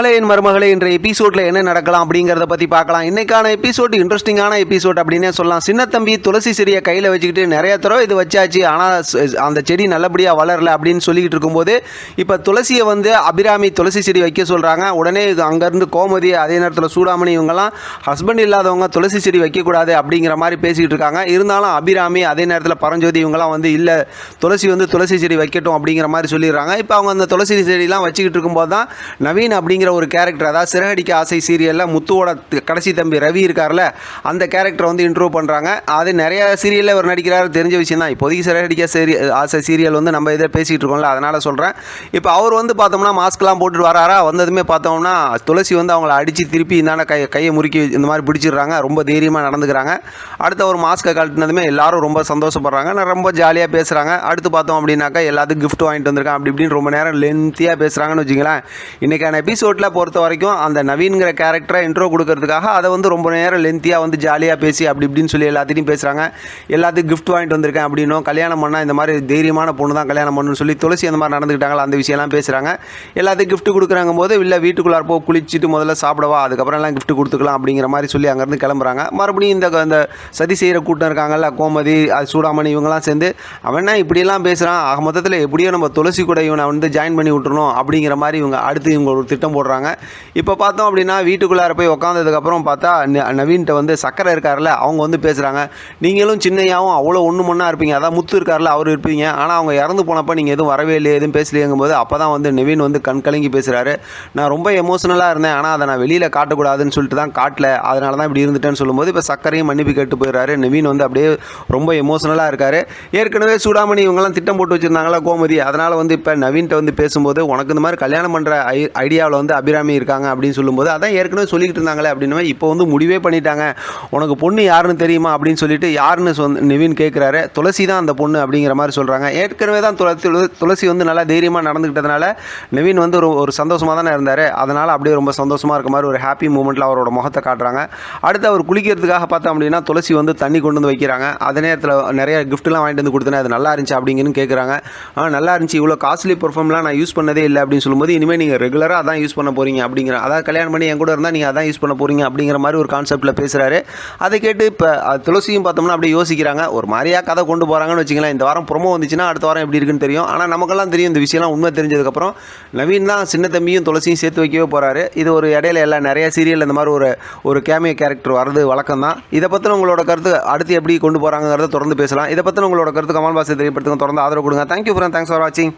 மகளே மருமகளே என்ற எபிசோட்ல என்ன நடக்கலாம் அப்படிங்கிறத பத்தி பார்க்கலாம். இன்னைக்கான எபிசோட் இன்ட்ரெஸ்டிங்கான எபிசோட் அப்படின்னே சொல்லலாம். சின்ன தம்பி துளசி செடியை கையில் வச்சுக்கிட்டு நிறைய தடவை இது வச்சாச்சு. ஆனால் அந்த செடி நல்லபடியாக வளரல அப்படின்னு சொல்லிக்கிட்டு இருக்கும்போது இப்போ துளசியை வந்து அபிராமி துளசி செடி வைக்க சொல்கிறாங்க உடனே இது அங்கேருந்து கோமதி அதே நேரத்தில் சூடாமணி இவங்கெல்லாம் ஹஸ்பண்ட் இல்லாதவங்க துளசி செடி வைக்கக்கூடாது அப்படிங்கிற மாதிரி பேசிக்கிட்டு இருக்காங்க. இருந்தாலும் அபிராமி அதே நேரத்தில் பரஞ்சோதி இவங்கெல்லாம் வந்து இல்லை துளசி வந்து துளசி செடி வைக்கட்டும் அப்படிங்கிற மாதிரி சொல்லிடுறாங்க. இப்போ அவங்க அந்த துளசி செடிலாம் வச்சுக்கிட்டு இருக்கும்போது தான் நவீன் அப்படிங்கிற ஒரு கேரக்டர் அதாவது சிறகடிக்க ஆசை சீரியலில் முத்துவோட கடைசி தம்பி ரவி இருக்கார்ல அந்த கேரக்டர் வந்து இன்ட்ரூவ் பண்ணுறாங்க அது நிறைய சீரியலில் அவர் நடிக்கிறார் தெரிஞ்ச விஷயம் தான். இப்போதைக்கு சிறகடிக்க சீரி ஆசை சீரியல் வந்து நம்ம இதை பேசிகிட்டு இருக்கோம்ல அதனால் சொல்கிறேன் இப்போ அவர் வந்து பார்த்தோம்னா மாஸ்க்லாம் போட்டுட்டு வராரா? வந்ததுமே பார்த்தோம்னா துளசி வந்து அவங்கள அடித்து திருப்பி இந்தாண்ட கை கையை முறுக்கி இந்த மாதிரி பிடிச்சிடுறாங்க. ரொம்ப தைரியமாக நடந்துக்கிறாங்க. அடுத்த ஒரு மாஸ்க்கை கழட்டினதுமே எல்லாரும் ரொம்ப சந்தோஷப்படுறாங்க. நான் ரொம்ப ஜாலியாக பேசுகிறாங்க அடுத்து பார்த்தோம் அப்படின்னாக்கா எல்லாத்துக்கும் கிஃப்ட் வாங்கிட்டு வந்திருக்கான் அப்படி இப்படின்னு ரொம்ப நேரம் லென்த்தியாக பேசுகிறாங்கன்னு வச்சுங்களேன் இன்றைக்கான எபிசோட் எபிசோடில் பொறுத்த வரைக்கும் அந்த நவீன்கிற கேரக்டரை இன்ட்ரோ கொடுக்கறதுக்காக அதை வந்து ரொம்ப நேரம் லென்த்தியாக வந்து ஜாலியாக பேசி அப்படி இப்படின்னு சொல்லி எல்லாத்தையும் பேசுகிறாங்க எல்லாத்துக்கும் கிஃப்ட் வாங்கிட்டு வந்திருக்கேன் அப்படின்னும் கல்யாணம் பண்ணால் இந்த மாதிரி தைரியமான பொண்ணு தான் கல்யாணம் பண்ணணும்னு சொல்லி துளசி அந்த மாதிரி நடந்துக்கிட்டாங்களா அந்த விஷயம்லாம் பேசுகிறாங்க எல்லாத்துக்கும் கிஃப்ட் கொடுக்குறாங்க போது இல்லை வீட்டுக்குள்ளார போ குளிச்சுட்டு முதல்ல சாப்பிடவா அதுக்கப்புறம் எல்லாம் கிஃப்ட் கொடுத்துக்கலாம் அப்படிங்கிற மாதிரி சொல்லி அங்கேருந்து கிளம்புறாங்க. மறுபடியும் இந்த இந்த சதி செய்கிற கூட்டம் இருக்காங்கல்ல கோமதி அது சூடாமணி இவங்கெல்லாம் சேர்ந்து அவன் என்ன இப்படியெல்லாம் பேசுகிறான் ஆக மொத்தத்தில் எப்படியோ நம்ம துளசி கூட இவனை வந்து ஜாயின் பண்ணி விட்டுறணும் அப்படிங்கிற மாதிரி இவங்க அடுத்து இவங்க ஒரு திட்டம் போடுறாங்க. இப்போ பார்த்தோம் அப்படின்னா வீட்டுக்குள்ளார போய் உட்காந்ததுக்கப்புறம் பார்த்தா ந- நவீன்கிட்ட வந்து சக்கரை இருக்கார்ல அவங்க வந்து பேசுகிறாங்க நீங்களும் சின்னையாவும் அவ்வளோ ஒன்று மண்ணா இருப்பீங்க. அதான் முத்து இருக்கார்ல அவர் இருப்பீங்க. ஆனால் அவங்க இறந்து போனப்போ நீங்கள் எதுவும் வரவே இல்லை எதுவும் பேசலையேங்கும் போது அப்போ தான் வந்து நவீன் வந்து கண் கலங்கி பேசுகிறாரு நான் ரொம்ப எமோஷனலாக இருந்தேன். ஆனால் அதை நான் வெளியில் காட்டக்கூடாதுன்னு சொல்லிட்டு தான் காட்டல. அதனால தான் இப்படி இருந்துட்டேன்னு சொல்லும்போது இப்போ சக்கரையும் மன்னிப்பு கேட்டு போயிடுறாரு. நவீன் வந்து அப்படியே ரொம்ப எமோஷனலாக இருக்காரு. ஏற்கனவே சூடாமணி இவங்கெல்லாம் திட்டம் போட்டு வச்சுருந்தாங்களா கோமதி? அதனால் வந்து இப்போ நவீன்கிட்ட வந்து பேசும்போது உனக்கு இந்த மாதிரி கல்யாணம் பண்ணுற ஐ ஐடியாவில் வந்து அபிராமி இருக்காங்க அப்படின்னு சொல்லும்போது அதான் ஏற்கனவே சொல்லிக்கிட்டு இருந்தாங்களே அப்படின்னு இப்போ வந்து முடிவே பண்ணிட்டாங்க. உனக்கு பொண்ணு யாருன்னு தெரியுமா அப்படின்னு சொல்லிட்டு யாருன்னு சொந்த நிவின் கேட்குறாரு துளசி தான் அந்த பொண்ணு அப்படிங்கிற மாதிரி சொல்கிறாங்க ஏற்கனவே தான் துளசி துளசி வந்து நல்லா தைரியமாக நடந்துக்கிட்டதுனால நிவின் வந்து ஒரு ஒரு சந்தோஷமாக தானே இருந்தார். அதனால் அப்படியே ரொம்ப சந்தோஷமாக இருக்க மாதிரி ஒரு ஹாப்பி மூமெண்ட்டில் அவரோட முகத்தை காட்டுறாங்க. அடுத்து அவர் குளிக்கிறதுக்காக பார்த்தோம் அப்படின்னா துளசி வந்து தண்ணி கொண்டு வந்து வைக்கிறாங்க. அதே நேரத்தில் நிறைய கிஃப்ட்லாம் வாங்கிட்டு வந்து கொடுத்தேன். அது நல்லா இருந்துச்சு அப்படிங்கன்னு கேட்குறாங்க நல்லா இருந்துச்சு. இவ்வளோ காஸ்ட்லி பர்ஃபார்ம்லாம் நான் யூஸ் பண்ணதே இல்லை அப்படின்னு சொல்லும்போது இனிமேல் நீங்கள் ரெகுலராக அதான் யூஸ் பண்ண போகிறீங்க அப்படிங்கிற அதாவது கல்யாணம் பண்ணி என் கூட இருந்தால் நீங்கள் அதான் யூஸ் பண்ண போகிறீங்க அப்படிங்கிற மாதிரி ஒரு கான்செப்ட்டில் பேசுகிறாரு அதை கேட்டு இப்போ துளசியும் பார்த்தோம்னா அப்படியே யோசிக்கிறாங்க. ஒரு மாதிரியாக கதை கொண்டு போகிறாங்கன்னு வச்சுக்கலாம் இந்த வாரம் ப்ரொமோ வந்துச்சுன்னா அடுத்த வாரம் எப்படி இருக்குன்னு தெரியும். ஆனால் நமக்கெல்லாம் தெரியும் இந்த விஷயம்லாம் உண்மை தெரிஞ்சதுக்கப்புறம். நவீன் தான் சின்ன தம்பியும் துளசியும் சேர்த்து வைக்கவே போகிறாரு இது ஒரு இடையில எல்லாம் நிறைய சீரியல் இந்த மாதிரி ஒரு ஒரு கேமிய கேரக்டர் வர்றது வழக்கம் தான். இதை பற்றின உங்களோட கருத்து அடுத்து எப்படி கொண்டு போகிறாங்கிறத தொடர்ந்து பேசலாம். இதை பற்றின உங்களோட கருத்து கமல் பாசை தெரியப்படுத்துங்க. தொடர்ந்து ஆதரவு கொடுங்க. தேங்க்யூ ஃப்ரெண்ட் தேங்க்ஸ் ஃபார் வாட்சிங்